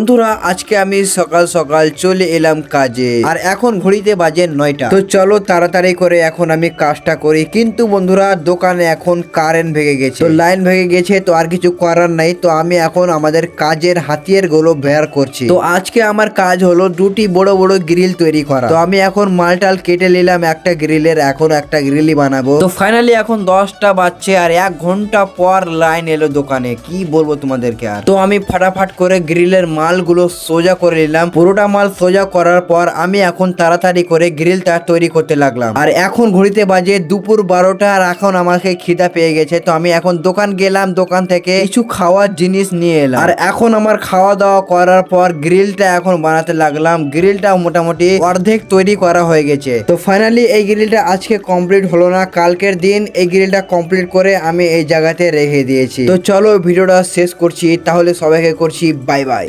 বন্ধুরা, আজকে আমি সকাল সকাল চলে এলাম কাজে। আর এখন ঘড়িতে বাজে নয়টা। তো চলো তাড়াতাড়ি করে এখন আমি কাজটা করি। কিন্তু বন্ধুরা, দোকানে এখন কারেন্ট ভেঙে গেছে। তো লাইন ভেঙে গেছে, তো আর কিছু করার নাই। তো আমি এখন আমাদের কাজের হাতিয়ারগুলো বের করছি। তো আজকে আমার কাজ হলো দুটি বড় বড় গ্রিল তৈরি করা। তো আমি এখন মালটাল কেটে নিলাম একটা গ্রিলের, এখন একটা গ্রিলই বানাবো। তো ফাইনালি এখন দশটা বাজছে আর এক ঘণ্টা পর লাইন এলো দোকানে। কি বলব তোমাদেরকে আর? তো আমি ফাটাফাট করে গ্রিলের মালগুলো সোজা করে নিলাম। পুরোটা মাল সোজা করার পর আমি এখন তাড়াতাড়ি করে গ্রিলটা তৈরি করতে লাগলাম। আর এখন ঘড়িতে বাজে দুপুর বারোটা আর এখন আমাকে খিদা পেয়ে গেছে। তো আমি এখন দোকান গেলাম, দোকান থেকে কিছু খাওয়ার জিনিস নিয়ে এলাম। আর এখন আমার খাওয়া দাওয়া করার পর গ্রিলটা এখন বানাতে লাগলাম। গ্রিলটা মোটামুটি অর্ধেক তৈরি করা হয়ে গেছে। তো ফাইনালি এই গ্রিলটা আজকে কমপ্লিট হলো না। কালকের দিন এই গ্রিলটা কমপ্লিট করে আমি এই জায়গাতে রেখে দিয়েছি। তো চলো ভিডিওটা শেষ করছি। তাহলে সবাইকে করছি। Bye bye